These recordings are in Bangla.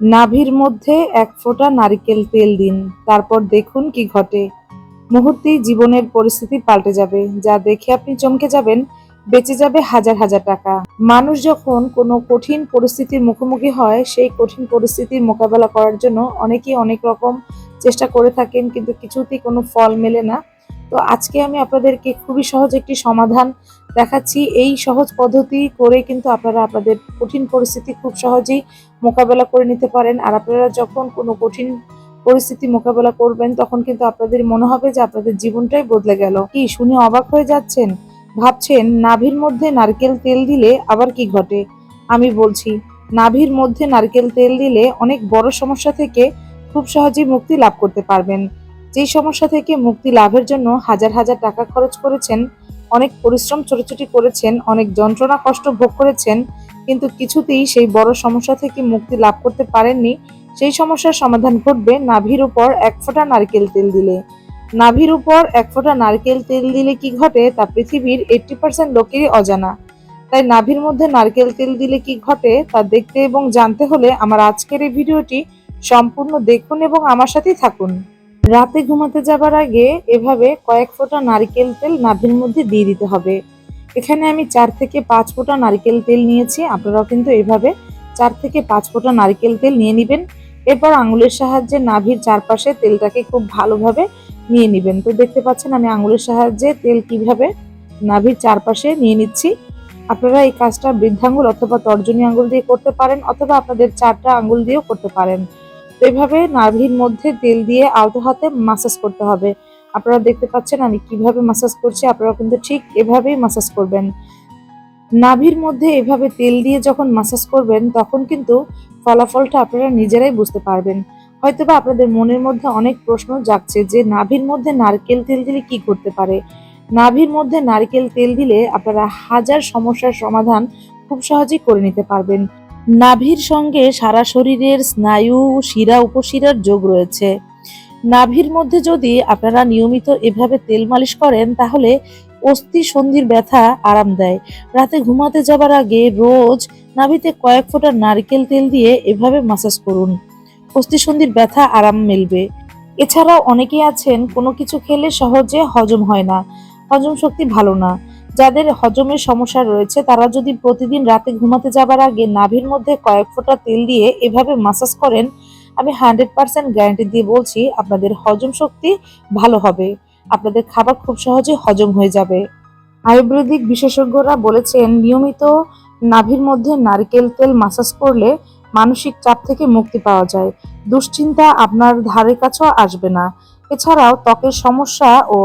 নাভির মধ্যে এক ফোঁটা নারিকেল তেল দিন, তারপর দেখুন কি ঘটে। মুহূর্তেই জীবনের পরিস্থিতি পাল্টে যাবে, যা দেখে আপনি চমকে যাবেন, বেঁচে যাবে হাজার হাজার টাকা। মানুষ যখন কোনো কঠিন পরিস্থিতির মুখোমুখি হয়, সেই কঠিন পরিস্থিতির মোকাবেলা করার জন্য অনেকেই অনেক রকম চেষ্টা করে থাকেন, কিন্তু কিছুতেই কোনো ফল মেলে না। তো আজকে আমি আপনাদেরকে খুবই সহজ একটি সমাধান দেখাচ্ছি। এই সহজ পদ্ধতি করে কিন্তু আপনারা আপনাদের কঠিন পরিস্থিতি খুব সহজেই মোকাবেলা করে নিতে পারেন। আর আপনারা যখন কোনো কঠিন পরিস্থিতি মোকাবেলা করবেন, তখন কিন্তু আপনাদের মনে হবে যে আপনাদের জীবনটাই বদলে গেল। কি শুনে অবাক হয়ে যাচ্ছেন? ভাবছেন, নাভির মধ্যে নারকেল তেল দিলে আবার কি ঘটে? আমি বলছি, নাভির মধ্যে নারকেল তেল দিলে অনেক বড় সমস্যা থেকে খুব সহজেই মুক্তি লাভ করতে পারবেন। যেই সমস্যা থেকে মুক্তি লাভের জন্য হাজার হাজার টাকা খরচ করেছেন, অনেক পরিশ্রম ছোটাছুটি করেছেন, অনেক যন্ত্রণা কষ্ট ভোগ করেছেন, কিন্তু কিছুতেই সেই বড় সমস্যা থেকে মুক্তি লাভ করতে পারেননি। সেই সমস্যার সমাধান ঘটবে নাভির উপর এক ফোঁটা নারকেল তেল দিলে। নাভির উপর এক ফোঁটা নারকেল তেল দিলে কি ঘটে তা পৃথিবীর এইট্টি পার্সেন্ট লোকেরই অজানা। তাই নাভির মধ্যে নারকেল তেল দিলে কি ঘটে তা দেখতে এবং জানতে হলে আমার আজকের এই ভিডিওটি সম্পূর্ণ দেখুন এবং আমার সাথেই থাকুন। রাতে ঘুমাতে যাবার আগে এভাবে কয়েক ফোঁটা নারকেল তেল নাভির মধ্যে দিয়ে দিতে হবে। এখানে আমি চার থেকে পাঁচ ফোঁটা নারকেল তেল নিয়েছি, আপনারাও কিন্তু এভাবে চার থেকে পাঁচ ফোঁটা নারকেল তেল নিয়ে নেবেন। এরপর আঙুলের সাহায্যে নাভির চারপাশে তেলটাকে খুব ভালোভাবে নিয়ে নেবেন। তো দেখতে পাচ্ছেন আমি আঙুলের সাহায্যে তেল কীভাবে নাভির চারপাশে নিয়ে নিচ্ছি। আপনারা এই কাজটা বৃদ্ধাঙ্গুল অথবা তর্জনী আঙ্গুল দিয়ে করতে পারেন অথবা আপনাদের চারটা আঙ্গুল দিয়েও করতে পারেন। তো এইভাবে নাভির মধ্যে তেল দিয়ে আলতো হাতে মাসাজ করতে হবে। আপনারা দেখতে পাচ্ছেন আমি কীভাবে মাসাজ করছি আপনারা কিন্তু ঠিক এভাবেই মাসাজ করবেন। নাভির মধ্যে এভাবে তেল দিয়ে যখন মাসাজ করবেন, তখন কিন্তু ফলাফলটা আপনারা নিজেরাই বুঝতে পারবেন। হয়তোবা আপনাদের মনের মধ্যে অনেক প্রশ্ন জাগছে যে, নাভির মধ্যে নারকেল তেল দিলে কি করতে পারে? নাভির মধ্যে নারকেল তেল দিলে আপনারা হাজার সমস্যার সমাধান খুব সহজেই করে নিতে পারবেন। নাভির সঙ্গে সারা শরীরের স্নায়ু, শিরা, উপশিরার যোগ রয়েছে। নাভির মধ্যে যদি আপনারা নিয়মিত এভাবে তেল মালিশ করেন, তাহলে অস্থি সন্ধির ব্যথা আরাম দেয়। রাতে ঘুমাতে যাবার আগে রোজ নাভিতে কয়েক ফোঁটা নারকেল তেল দিয়ে এভাবে মাসাজ করুন। অস্থিসন্ধির ব্যথা আরাম মিলবে। এছাড়াও অনেকেই আছেন, কোনো কিছু খেলে সহজে হজম হয় না। হজম শক্তি ভালো না। যাদের হজমের সমস্যা রয়েছে, তারা যদি প্রতিদিন রাতে ঘুমাতে যাবার আগে নাভির মধ্যে কয়েক ফোঁটা তেল দিয়ে এভাবে মাসাজ করেন, আমি হান্ড্রেড পার্সেন্ট গ্যারান্টি দিয়ে বলছি আপনাদের হজম শক্তি ভালো হবে। আপনাদের খাবার খুব সহজে হজম হয়ে যাবে। আয়ুর্বেদিক বিশেষজ্ঞরা বলেছেন, নিয়মিত নাভির মধ্যে নারকেল তেল মাসাজ করলে মানসিক চাপ থেকে মুক্তি পাওয়া যায়। দুশ্চিন্তা আপনার ধারে কাছেও আসবে না। এছাড়াও ত্বকের সমস্যা ও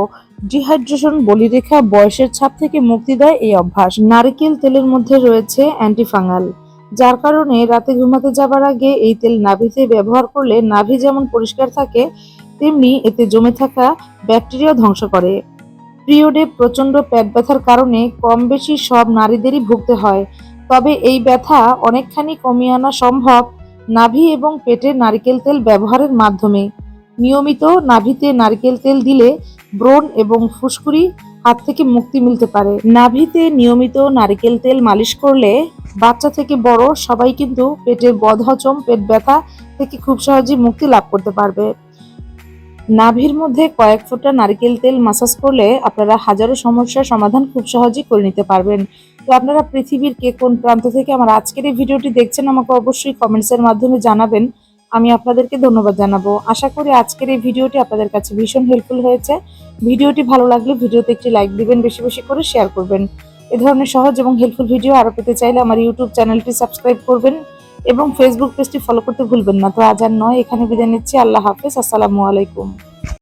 ডিহাইড্রেশন বলিরেখা বয়সের ছাপ থেকে মুক্তি দেয় এই অভ্যাস। নারকেল তেলের মধ্যে রয়েছে অ্যান্টিফাঙ্গাল, যার কারণে রাতে ঘুমাতে যাবার আগে এই তেল নাভিতে ব্যবহার করলে নাভি যেমন পরিষ্কার থাকে, তেমনি এতে জমে থাকা ব্যাকটেরিয়া ধ্বংস করে। পিরিয়ডে প্রচণ্ড পেট ব্যথার কারণে কম বেশি সব নারীদেরই ভুগতে হয়। তবে এই ব্যথা অনেকখানি কমিয়ে আনা সম্ভব নাভি এবং পেটে নারকেল তেল ব্যবহারের মাধ্যমে। নিয়মিত নাভিতে নারকেল তেল দিলে ব্রণ এবং ফুসকুড়ি হাত থেকে মুক্তি মিলতে পারে। নাভিতে নিয়মিত নারকেল তেল মালিশ করলে বাচ্চা থেকে বড় সবাই কিন্তু পেটের বদহজম, পেট ব্যথা থেকে খুব সহজেই মুক্তি লাভ করতে পারবে। নাভির মধ্যে কয়েক ফোঁটা নারকেল তেল মাসাজ করলে আপনারা হাজারো সমস্যার সমাধান খুব সহজেই করে নিতে পারবেন। তো আপনারা পৃথিবীর কে কোন প্রান্ত থেকে আমার আজকের এই ভিডিওটি দেখছেন, আমাকে অবশ্যই কমেন্টসের মাধ্যমে জানাবেন। আমি আপনাদেরকে ধন্যবাদ জানাব। আশা করি আজকের এই ভিডিওটি আপনাদের কাছে ভীষণ হেল্পফুল হয়েছে। ভিডিওটি ভালো লাগলে ভিডিওতে একটি লাইক দিবেন, বেশি বেশি করে শেয়ার করবেন। এ ধরনের সহজ এবং হেল্পফুল ভিডিও আরও পেতে চাইলে আমার ইউটিউব চ্যানেলটি সাবস্ক্রাইব করবেন এবং ফেসবুক পেজটি ফলো করতে ভুলবেন না। তো আজ আর নয়, এখানে বিদায় নিচ্ছি। আল্লাহ হাফেজ। আসসালামু আলাইকুম।